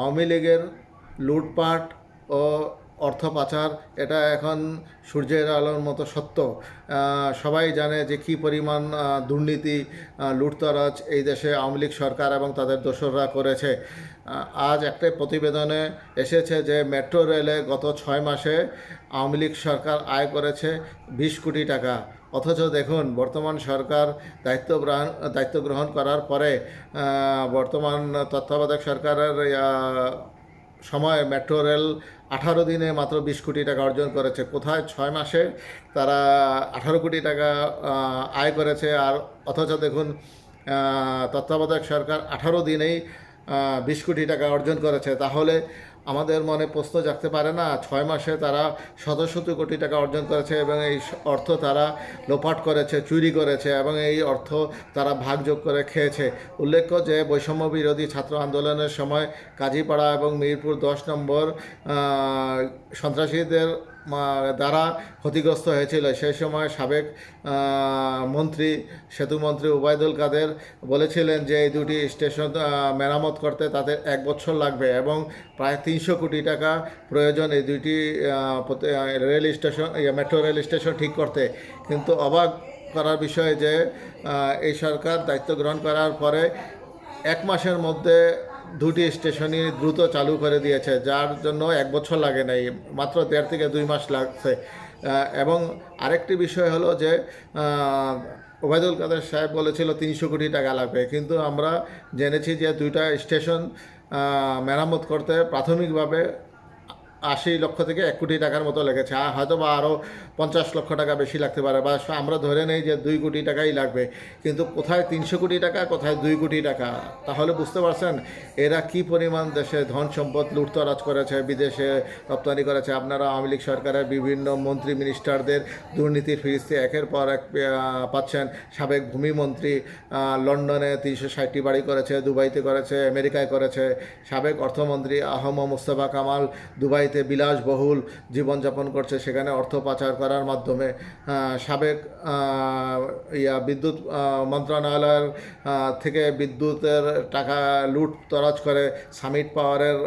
আওয়ামী লীগের লুটপাট ও অর্থ পাচার, এটা এখন সূর্যের আলোর মতো সত্য। সবাই জানে যে কী পরিমাণ দুর্নীতি লুটতরাজ এই দেশে আওয়ামী লীগ সরকার এবং তাদের দোসররা করেছে। আজ একটা প্রতিবেদনে এসেছে যে মেট্রো রেলে গত ছয় মাসে আওয়ামী লীগ সরকার আয় করেছে বিশ কোটি টাকা। অথচ দেখুন, বর্তমান সরকার দায়িত্ব দায়িত্ব গ্রহণ করার পরে বর্তমান তত্ত্বাবধায়ক সরকারের সময় মেট্রো রেল আঠারো দিনে মাত্র বিশ কোটি টাকা অর্জন করেছে। কোথায়? ছয় মাসে তারা আঠারো কোটি টাকা আয় করেছে। আর অথচ দেখুন তত্ত্বাবধায়ক সরকার আঠারো দিনেই বিশ কোটি টাকা অর্জন করেছে। তাহলে আমাদের মনে প্রশ্ন জাগতে পারে না, ছয় মাসে তারা শত শত কোটি টাকা অর্জন করেছে এবং এই অর্থ তারা লোপাট করেছে, চুরি করেছে এবং এই অর্থ তারা ভাগযোগ করে খেয়েছে। উল্লেখ্য যে বৈষম্য বিরোধী ছাত্র আন্দোলনের সময় কাজীপাড়া এবং মিরপুর দশ নম্বর সন্ত্রাসীদের দ্বারা ক্ষতিগ্রস্ত হয়েছিল। সেই সময় সাবেক মন্ত্রী, সেতুমন্ত্রী ওবায়দুল কাদের বলেছিলেন যে এই দুটি স্টেশন মেরামত করতে তাদের এক বছর লাগবে এবং প্রায় তিনশো কোটি টাকা প্রয়োজন এই দুইটি rail station metro rail station ঠিক করতে। কিন্তু অবাক করার বিষয়ে যে এই সরকার দায়িত্ব গ্রহণ করার পরে এক মাসের মধ্যে দুটি স্টেশনই দ্রুত চালু করে দিয়েছে, যার জন্য এক বছর লাগে নাই, মাত্র দেড় থেকে দুই মাস লাগছে। এবং আরেকটি বিষয় হলো যে ওবায়দুল কাদের সাহেব বলেছিল তিনশো কোটি টাকা লাগবে, কিন্তু আমরা জেনেছি যে দুইটা স্টেশন মেরামত করতে প্রাথমিকভাবে আশি লক্ষ থেকে এক কোটি টাকার মতো লেগেছে। আর হয়তো বা আরও পঞ্চাশ লক্ষ টাকা বেশি লাগতে পারে বা আমরা ধরে নেই যে দুই কোটি টাকাই লাগবে। কিন্তু কোথায় তিনশো কোটি টাকা, কোথায় দুই কোটি টাকা? তাহলে বুঝতে পারছেন, এরা কি পরিমাণ দেশে ধন সম্পদ লুটতরাজ করেছে, বিদেশে রপ্তানি করেছে? আপনারা আওয়ামী লীগ সরকারের বিভিন্ন মন্ত্রী মিনিস্টারদের দুর্নীতির ফিরিস্তি একের পর এক পাচ্ছেন। সাবেক ভূমিমন্ত্রী লন্ডনে তিনশো ষাটটি বাড়ি করেছে, দুবাইতে করেছে, আমেরিকায় করেছে। সাবেক অর্থমন্ত্রী আহম মোস্তফা কামাল দুবাইতে বিলাসবহুল জীবনযাপন করছে, সেখানে অর্থ পাচার করার মাধ্যমে সাবেক ইয়া বিদ্যুৎ মন্ত্রণালয়ের থেকে বিদ্যুতের টাকা লুট তরাজ করে সামিট পাওয়ারের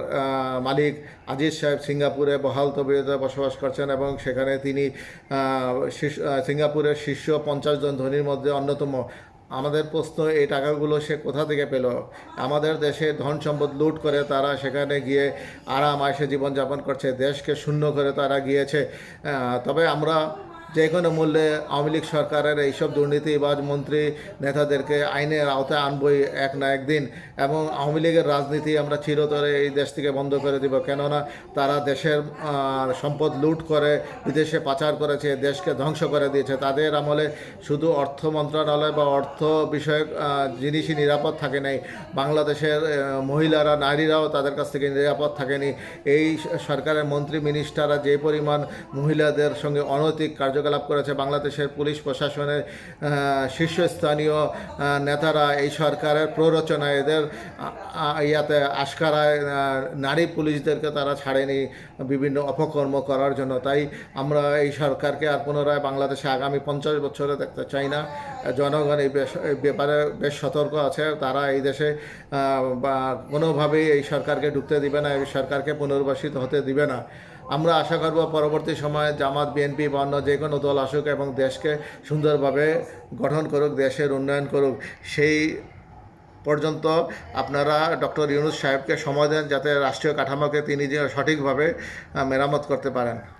মালিক আজিজ সাহেব সিঙ্গাপুরে বহাল তবিয়তে বসবাস করছেন এবং সেখানে তিনি সিঙ্গাপুরের শীর্ষ পঞ্চাশ জন ধনীর মধ্যে অন্যতম। আমাদের প্রশ্ন, এই টাকাগুলো সে কোথা থেকে পেল? আমাদের দেশে ধন সম্পদ লুট করে তারা সেখানে গিয়ে আরাম আয়সে জীবনযাপন করছে, দেশকে শূন্য করে তারা গিয়েছে। তবে আমরা যে কোনো মূল্যে আওয়ামী লীগ সরকারের এইসব দুর্নীতিবাজ মন্ত্রী নেতাদেরকে আইনের আওতায় আনবই এক না একদিন। এবং আওয়ামী লীগের রাজনীতি আমরা চিরতরে এই দেশ থেকে বন্ধ করে দিব। কেননা তারা দেশের সম্পদ লুট করে, বিদেশে পাচার করেছে, দেশকে ধ্বংস করে দিয়েছে। তাদের আমলে শুধু অর্থ মন্ত্রণালয় বা অর্থ বিষয়ক জিনিসই নিরাপদ থাকে নাই। বাংলাদেশের মহিলারা, নারীরাও তাদের কাছ থেকে নিরাপদ থাকেনি। এই সরকারের মন্ত্রী, মিনিস্টাররা যে পরিমাণ মহিলাদের সঙ্গে অনৈতিক কার্যকলাপ করেছে বাংলাদেশের পুলিশ প্রশাসনের শীর্ষস্থানীয় নেতারা এই সরকারের প্ররোচনায় এদের ইয়াতে আশকারায় নারী পুলিশদেরকে তারা ছাড়েনি বিভিন্ন অপকর্ম করার জন্য। তাই আমরা এই সরকারকে আর পুনরায় বাংলাদেশে আগামী পঞ্চাশ বছরে দেখতে চাই না। জনগণ এই ব্যাপারে বেশ সতর্ক আছে। তারা এই দেশে বা কোনোভাবেই এই সরকারকে ঢুকতে দিবে না, এই সরকারকে পুনর্বাসিত হতে দিবে না। আমরা আশা করব পরবর্তী সময়ে জামাত বিএনপি বা অন্য যে কোনো দল আসুক এবং দেশকে সুন্দরভাবে গঠন করুক, দেশের উন্নয়ন করুক, সেই পর্যন্ত আপনারা ডক্টর ইউনুস সাহেবকে সময় দেন যাতে রাষ্ট্রীয় কাঠামোকে তিনি যে সঠিকভাবে মেরামত করতে পারেন।